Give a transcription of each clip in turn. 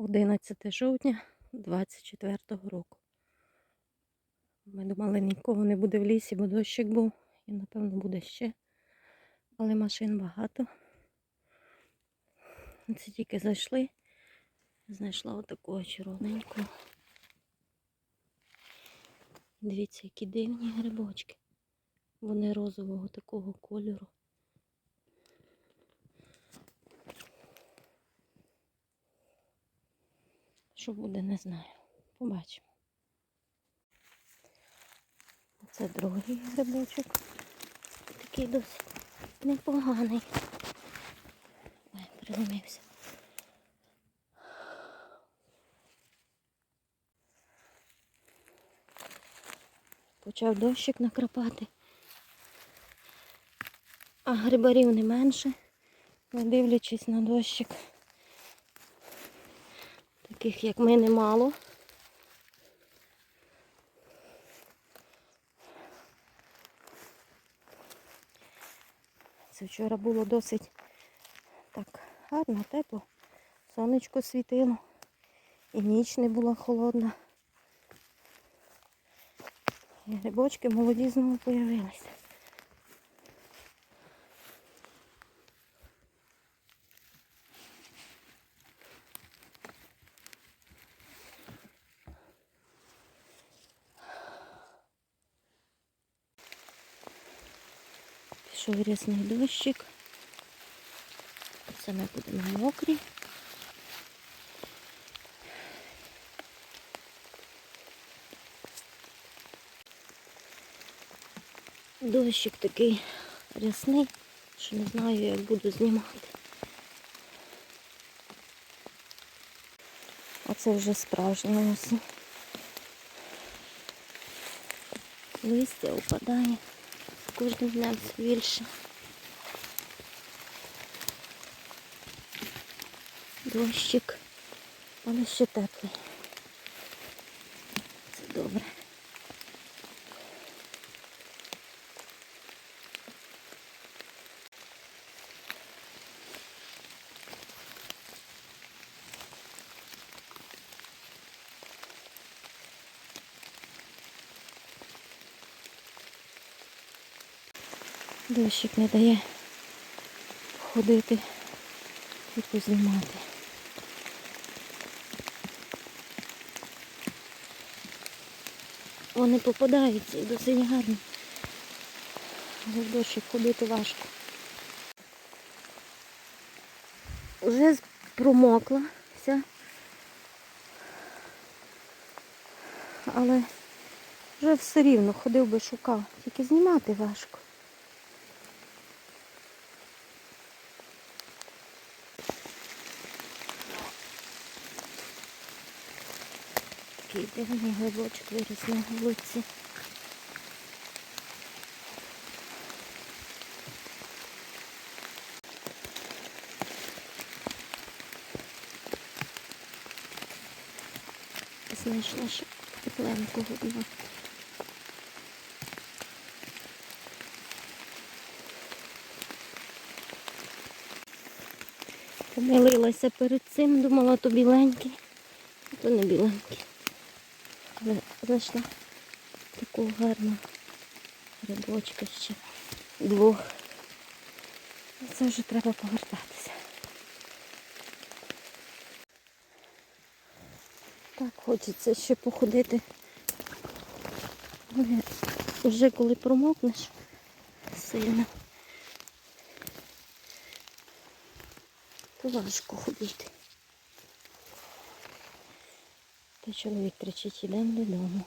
11 жовтня 24 року. Ми думали, нікого не буде в лісі, бо дощик був. І напевно буде ще. Але машин багато. Це тільки зайшли. Знайшла отакого червоненького. Дивіться, які дивні грибочки. Вони розового такого кольору. Що буде, не знаю. Побачимо. Це другий грибочок. Такий досить непоганий. Ой, приломився. Почав дощик накрапати. А грибарів не менше, не дивлячись на дощик. Таких, як ми, немало. Це вчора було досить так гарно, тепло. Сонечко світило. І ніч не була холодна. І грибочки молоді знову появилися. Пішов рясний дощик. Це ми будемо мокрі. Дощик такий рясний, що не знаю, як буду знімати. А це вже справжня осінь. Листя опадає кожним днем все більше. Дощик, але ще теплий. Це. Дощик не дає ходити і познімати. Вони попадаються і досить гарні. Але в дощик ходити важко. Вже промокла вся. Але вже все рівно ходив би шукав. Тільки знімати важко. Такий дивний глибочок виріс на вулиці. Знайшла ще тепленького одного. Помилилася перед цим, думала, то біленький, а то не біленький. Знайшла таку гарну грибочка ще двох. Це вже треба повертатися. Так, хочеться ще походити. Вже коли промокнеш сильно, то важко ходити. Та чоловік кричить, ідемо додому.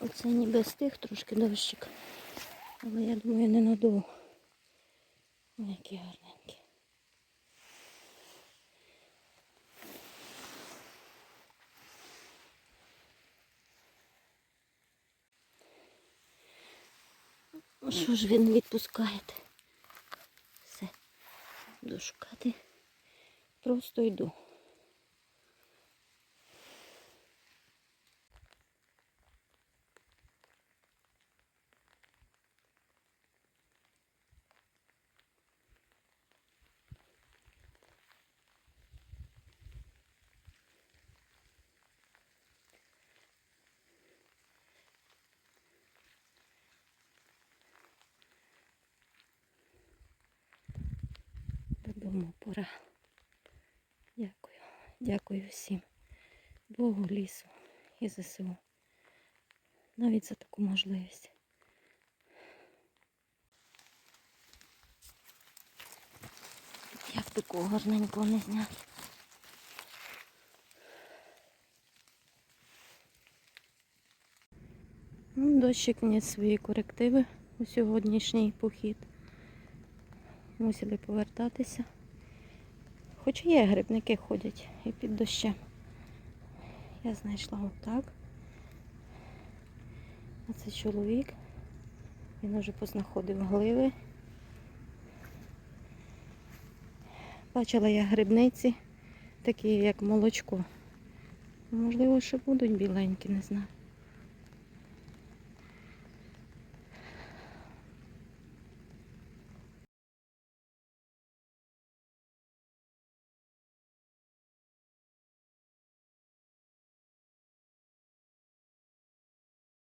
Оце ніби стих трошки дощик. Але я думаю, не надовго. Ой, які гарненькі. Ну що ж ви не відпускаєте? Буду шукати. Просто йду. Додому пора. Дякую. Дякую всім. Богу, лісу і ЗСУ. Навіть за таку можливість. Як такого гарненького не зняти? Ну, Дощик вніс свої корективи у сьогоднішній похід. Мусили повертатися. Хоч є грибники ходять і під дощем. Я знайшла отак. А це чоловік. Він уже познаходив гливи. Бачила я грибниці, такі як молочко. Можливо, ще будуть біленькі, не знаю.